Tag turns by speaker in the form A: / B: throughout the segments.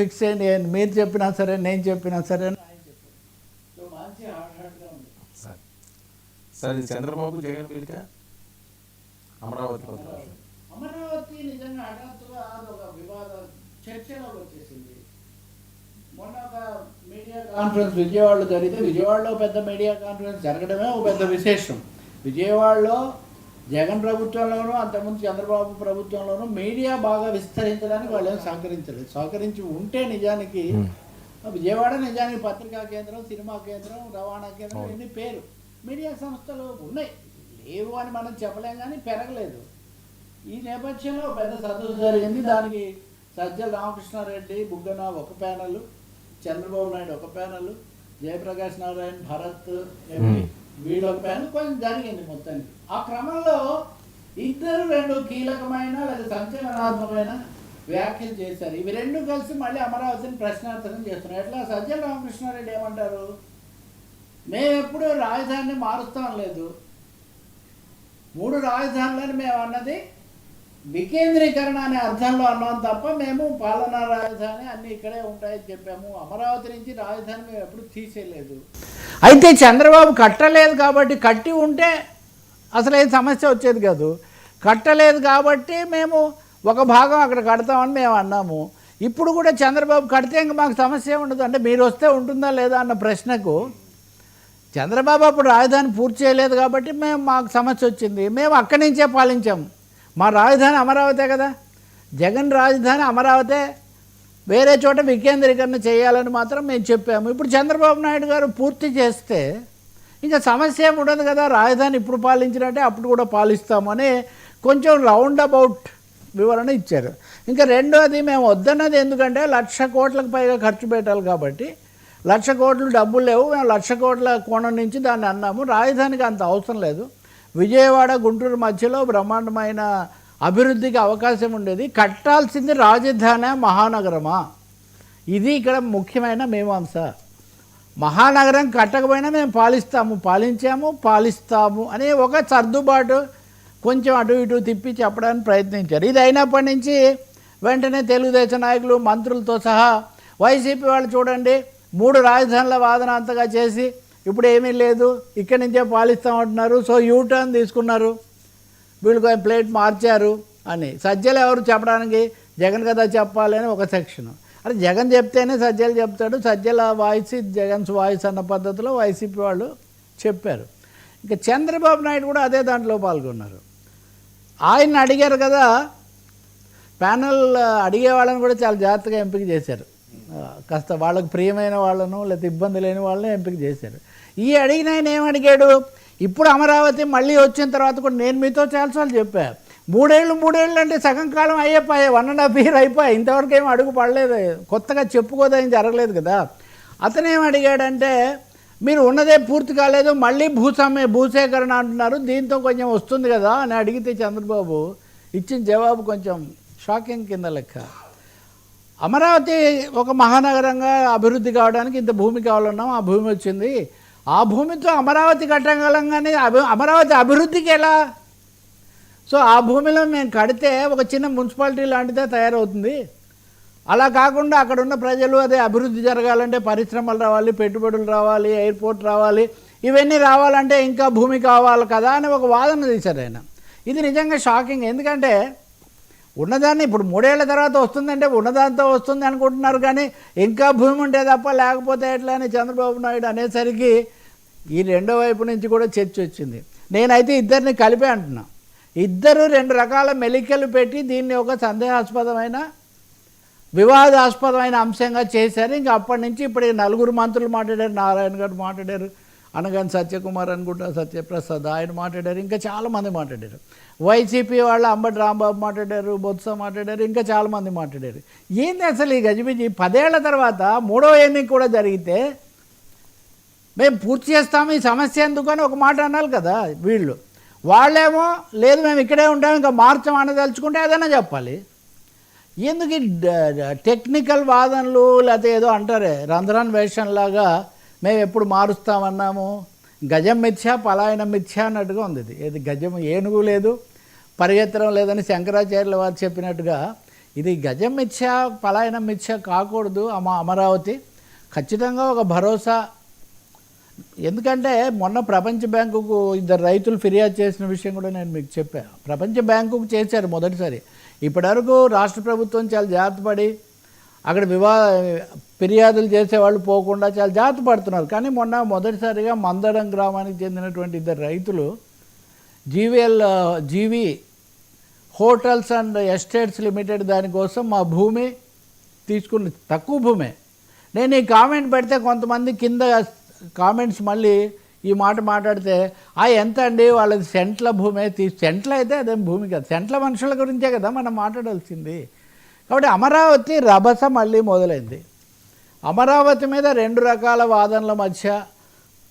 A: Fix చేయండి. మీరు చెప్పినా సరే నేను చెప్పినా సరే
B: సరే ఇది చంద్రబాబు జగన్ పిలిక అమరావతి.
A: అమరావతి నిజంగా హఠాత్తుగా అది ఒక వివాద చర్చలోకి వచ్చేసింది. మొన్న ఒక మీడియా కాన్ఫరెన్స్ విజయవాడలో జరిగితే విజయవాడలో పెద్ద మీడియా కాన్ఫరెన్స్ జరగడమే ఒక పెద్ద విశేషం. విజయవాడలో జగన్ ప్రభుత్వంలోనూ అంతకుముందు చంద్రబాబు ప్రభుత్వంలోనూ మీడియా బాగా విస్తరించడానికి వాళ్ళు ఏం సహకరించలేదు. సహకరించి ఉంటే నిజానికి విజయవాడ నిజానికి పత్రికా కేంద్రం సినిమా కేంద్రం రవాణా కేంద్రం. ఇన్ని పేరు. మీడియా సంస్థలు ఉన్నాయి. లేవు అని మనం చెప్పలేం కానీ పెరగలేదు. ఈ నేపథ్యంలో పెద్ద సదస్సు జరిగింది. దానికి సజ్జల రామకృష్ణారెడ్డి బుగ్గన ఒక ప్యానల్ చంద్రబాబు నాయుడు ఒక ప్యానల్ జయప్రకాష్ నారాయణ భరత్ ఎంపీ వీళ్ళొక పెనుకొని కొంచెం జరిగింది మొత్తానికి ఆ క్రమంలో ఇద్దరు రెండు కీలకమైన లేదా సంచలనాత్మకమైన వ్యాఖ్యలు చేశారు. ఇవి రెండు కలిసి మళ్ళీ అమరావతిని ప్రశ్నార్థకం చేస్తున్నారు. ఎట్లా? సజ్జల రామకృష్ణారెడ్డి ఏమంటారు? మేము ఎప్పుడూ రాజధానిని మారుస్తాం లేదు. మూడు రాజధానులని మేము అన్నది వికేంద్రీకరణ అనే అర్థంలో అన్నాం తప్ప మేము పాలనా రాజధాని అన్ని ఇక్కడే ఉంటాయని చెప్పాము. అమరావతి నుంచి రాజధాని మేము ఎప్పుడు తీసేయలేదు. అయితే చంద్రబాబు కట్టలేదు కాబట్టి కట్టి ఉంటే అసలు ఏం సమస్య వచ్చేది కాదు. కట్టలేదు కాబట్టి మేము ఒక భాగం అక్కడ కడతామని మేము అన్నాము. ఇప్పుడు కూడా చంద్రబాబు కడితే ఇంక మాకు సమస్య ఉండదు. అంటే మీరు వస్తే ఉంటుందా లేదా అన్న ప్రశ్నకు చంద్రబాబు అప్పుడు రాజధాని పూర్తి చేయలేదు కాబట్టి మేము మాకు సమస్య వచ్చింది. మేము అక్కడి నుంచే పాలించాము. మా రాజధాని అమరావతే కదా. జగన్ రాజధాని అమరావతే వేరే చోట వికేంద్రీకరణ చేయాలని మాత్రం మేము చెప్పాము. ఇప్పుడు చంద్రబాబు నాయుడు గారు పూర్తి చేస్తే ఇంకా సమస్య ఏమి ఉండదు కదా. రాజధాని ఇప్పుడు పాలించినట్టే అప్పుడు కూడా పాలిస్తామని కొంచెం రౌండ్ అబౌట్ వివరణ ఇచ్చారు. ఇంకా రెండోది మేము వద్దన్నది ఎందుకంటే లక్ష కోట్లకు పైగా ఖర్చు పెట్టాలి కాబట్టి లక్ష కోట్లు డబ్బులు లేవు. మేము లక్ష కోట్ల కోణం నుంచి దాన్ని అన్నాము. రాజధానికి అంత అవసరం లేదు. విజయవాడ గుంటూరు మధ్యలో బ్రహ్మాండమైన అభివృద్ధికి అవకాశం ఉండేది. కట్టాల్సింది రాజధాని మహానగరమా? ఇది ఇక్కడ ముఖ్యమైన మీమాంస. మహానగరం కట్టకపోయినా మేము పాలిస్తాము. పాలించాము పాలిస్తాము అనే ఒక సర్దుబాటు కొంచెం అటు ఇటు తిప్పి చెప్పడానికి ప్రయత్నించారు. ఇది అయినప్పటి నుంచి వెంటనే తెలుగుదేశం నాయకులు మంత్రులతో సహా వైసీపీ వాళ్ళు చూడండి మూడు రాజధానుల వాదన అంతగా చేసి ఇప్పుడు ఏమీ లేదు ఇక్కడి నుంచే పాలిస్తామంటున్నారు సో యూ టర్న్ తీసుకున్నారు వీళ్ళు ప్లేట్ మార్చారు అని. సజ్జలు ఎవరు చెప్పడానికి? జగన్ కదా చెప్పాలి అని ఒక సెక్షన్. అరే జగన్ చెప్తేనే సజ్జలు చెప్తాడు. సజ్జల వాయిస్ జగన్స్ వాయిస్ అన్న పద్ధతిలో వైసీపీ వాళ్ళు చెప్పారు. ఇంకా చంద్రబాబు నాయుడు కూడా అదే దాంట్లో పాల్గొన్నారు. ఆయన అడిగారు కదా ప్యానల్ అడిగే వాళ్ళని కూడా చాలా జాగ్రత్తగా ఎంపిక చేశారు. కాస్త వాళ్ళకు ప్రియమైన వాళ్ళను లేకపోతే ఇబ్బంది లేని వాళ్ళని ఎంపిక చేశారు. ఈ అడిగిన ఆయన ఏమడిగాడు? ఇప్పుడు అమరావతి మళ్ళీ వచ్చిన తర్వాత కూడా నేను మీతో చాలాసార్లు చెప్పా. మూడేళ్ళు మూడేళ్ళు అంటే సగం కాలం అయ్యిపోయాయి వన్ అండ్ హాఫ్ ఇయర్ అయిపోయాయి ఇంతవరకు ఏం అడుగు పడలేదు. కొత్తగా చెప్పుకోదేం జరగలేదు కదా. అతను ఏం అడిగాడంటే మీరు ఉన్నదే పూర్తి కాలేదు మళ్ళీ భూసమ్మె భూసేకరణ అంటున్నారు దీంతో కొంచెం వస్తుంది కదా అని అడిగితే చంద్రబాబు ఇచ్చిన జవాబు కొంచెం షాకింగ్ కింద లెక్క. అమరావతి ఒక మహానగరంగా అభివృద్ధి కావడానికి ఇంత భూమి కావాలన్నాం ఆ భూమి వచ్చింది. ఆ భూమితో అమరావతి కట్టగలంగానే అభి అమరావతి అభివృద్ధికి ఎలా? సో ఆ భూమిలో మేము కడితే ఒక చిన్న మున్సిపాలిటీ లాంటిదే తయారవుతుంది. అలా కాకుండా అక్కడ ఉన్న ప్రజలు అదే అభివృద్ధి జరగాలంటే పరిశ్రమలు రావాలి పెట్టుబడులు రావాలి ఎయిర్పోర్ట్ రావాలి ఇవన్నీ రావాలంటే ఇంకా భూమి కావాలి కదా అని ఒక వాదన తీశారు ఆయన. ఇది నిజంగా షాకింగ్. ఎందుకంటే ఉన్నదాన్ని ఇప్పుడు మూడేళ్ళ తర్వాత వస్తుందంటే ఉన్నదాంతో వస్తుంది అనుకుంటున్నారు కానీ ఇంకా భూమి ఉంటే తప్ప లేకపోతే ఎట్లా అని చంద్రబాబు నాయుడు అనేసరికి ఈ రెండో వైపు నుంచి కూడా చర్చ వచ్చింది. నేనైతే ఇద్దరిని కలిపే అంటున్నా. ఇద్దరు రెండు రకాల మెలికలు పెట్టి దీన్ని ఒక సందేహాస్పదమైన వివాదాస్పదమైన అంశంగా చేశారు. ఇంకా అప్పటి నుంచి ఇప్పుడు నలుగురు మంత్రులు మాట్లాడారు నారాయణ గారు మాట్లాడారు అనగాని సత్యకుమార్ అనుకుంటా సత్యప్రసాద్ ఆయన మాట్లాడారు ఇంకా చాలామంది మాట్లాడారు. వైసీపీ వాళ్ళు అంబటి రాంబాబు మాట్లాడారు బొత్స మాట్లాడారు ఇంకా చాలామంది మాట్లాడారు. ఏంది అసలు ఈ గజిబిజి? పదేళ్ళ తర్వాత మూడో ఎన్నిక కూడా జరిగితే మేము పూర్తి చేస్తాము ఈ సమస్య ఎందుకు అని ఒక మాట అనాలి కదా వీళ్ళు. వాళ్ళేమో లేదు మేము ఇక్కడే ఉంటాం ఇంకా మార్చం అనదలుచుకుంటే ఏదైనా చెప్పాలి. ఎందుకు టెక్నికల్ వాదనలు లేకపోతే ఏదో అంటారే రంధ్రాన్ వేషంలాగా మేము ఎప్పుడు మారుస్తామన్నాము? గజం మిథ్య పలాయనం మిథ్య అన్నట్టుగా ఉంది ఇది. ఏది గజం ఏనుగు లేదు పరిగెత్తడం లేదని శంకరాచార్యుల వారు చెప్పినట్టుగా ఇది గజం మిథ్య పలాయనం మిథ్య కాకూడదు అమ అమరావతి. ఖచ్చితంగా ఒక భరోసా. ఎందుకంటే మొన్న ప్రపంచ బ్యాంకుకు ఇద్దరు రైతులు ఫిర్యాదు చేసిన విషయం కూడా నేను మీకు చెప్పాను ప్రపంచ బ్యాంకుకు చేశారు మొదటిసారి. ఇప్పటివరకు రాష్ట్ర ప్రభుత్వం చాలా జాగ్రత్త అక్కడ వివా ఫిర్యాదులు చేసేవాళ్ళు పోకుండా చాలా జాగ్రత్త పడుతున్నారు. కానీ మొన్న మొదటిసారిగా మందడం గ్రామానికి చెందినటువంటి ఇద్దరు రైతులు GVL GV hotels and estates limited దానికోసం మా భూమి తీసుకున్న తక్కువ భూమే. నేను ఈ కామెంట్ పెడితే కొంతమంది కింద కామెంట్స్ మళ్ళీ ఈ మాట మాట్లాడితే ఆ ఎంత అండి? వాళ్ళది సెంట్ల భూమే తీ సెంట్ల అయితే అదేం భూమి కదా. సెంట్ల మనుషుల గురించే కదా మనం మాట్లాడాల్సింది. కాబట్టి అమరావతి రభస మళ్ళీ మొదలైంది. అమరావతి మీద రెండు రకాల వాదనల మధ్య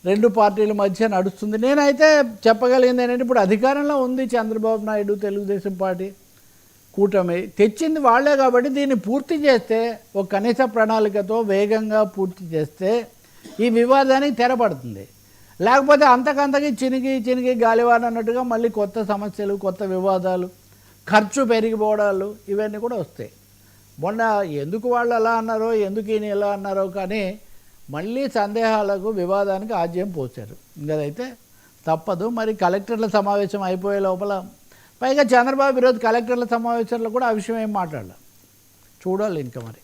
A: రెండు పార్టీల మధ్య నడుస్తుంది. నేనైతే చెప్పగలిగింది ఏంటంటే ఇప్పుడు అధికారంలో ఉంది చంద్రబాబు నాయుడు తెలుగుదేశం పార్టీ కూటమి. తెచ్చింది వాళ్ళే కాబట్టి దీన్ని పూర్తి చేస్తే ఒక కనీస ప్రణాళికతో వేగంగా పూర్తి చేస్తే ఈ వివాదానికి తెరపడుతుంది. లేకపోతే అంతకంతకి చినిగి చినిగి గాలివాన అన్నట్టుగా మళ్ళీ కొత్త సమస్యలు కొత్త వివాదాలు ఖర్చు పెరిగిపోవడాలు ఇవన్నీ కూడా వస్తాయి. మొన్న ఎందుకు వాళ్ళు అలా అన్నారో ఎందుకు ఈయన ఎలా అన్నారో కానీ మళ్ళీ సందేహాలకు వివాదానికి ఆజ్యం పోచారు ఇంకదైతే తప్పదు. మరి కలెక్టర్ల సమావేశం అయిపోయే లోపల పైగా చంద్రబాబు ఈరోజు కలెక్టర్ల సమావేశంలో కూడా ఆ విషయం ఏం మాట్లాడాలి. చూడాలి ఇంకా మరి.